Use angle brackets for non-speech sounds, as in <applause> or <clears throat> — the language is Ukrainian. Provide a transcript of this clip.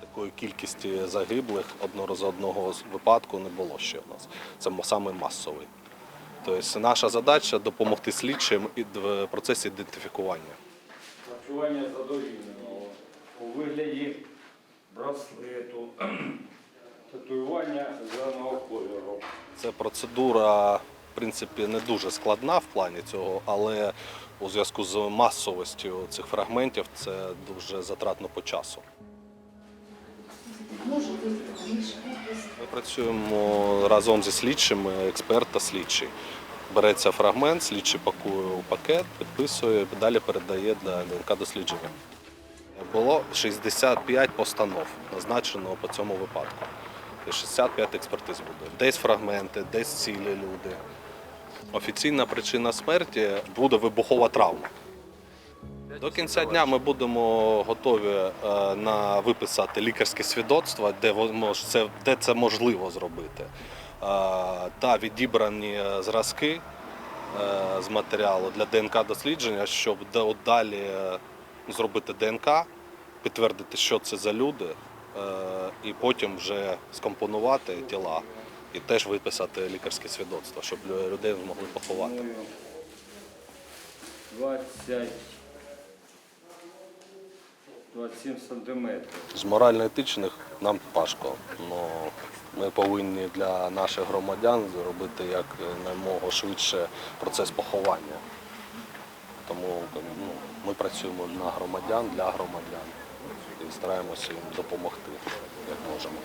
Такої кількості загиблих одного випадку не було ще в нас. Це саме масовий. Тобто наша задача допомогти слідчим в процесі ідентифікування. Харчування задовільне у вигляді браслету, <clears throat> татуювання зеленого кольору. Це процедура, в принципі, не дуже складна в плані цього, але у зв'язку з масовістю цих фрагментів це дуже затратно по часу. Ми працюємо разом зі слідчими, експерт та слідчий. Береться фрагмент, слідчий пакує у пакет, підписує, далі передає для ДНК дослідження. Було 65 постанов назначено по цьому випадку. 65 експертиз буде. Десь фрагменти, десь цілі люди. Офіційна причина смерті буде вибухова травма. До кінця дня ми будемо готові е, на виписати лікарське свідоцтво, де це, можливо зробити. Е, Та відібрані зразки е, з матеріалу для ДНК дослідження, щоб далі зробити ДНК, підтвердити, що це за люди, е, і потім вже скомпонувати тіла і теж виписати лікарське свідоцтво, щоб людей змогли поховати. 20 27 сантиметрів. З морально-етичних нам важко. Но ми повинні для наших громадян зробити як наймого швидше процес поховання. Тому ну, ми працюємо на громадян, для громадян і стараємося їм допомогти, як можемо.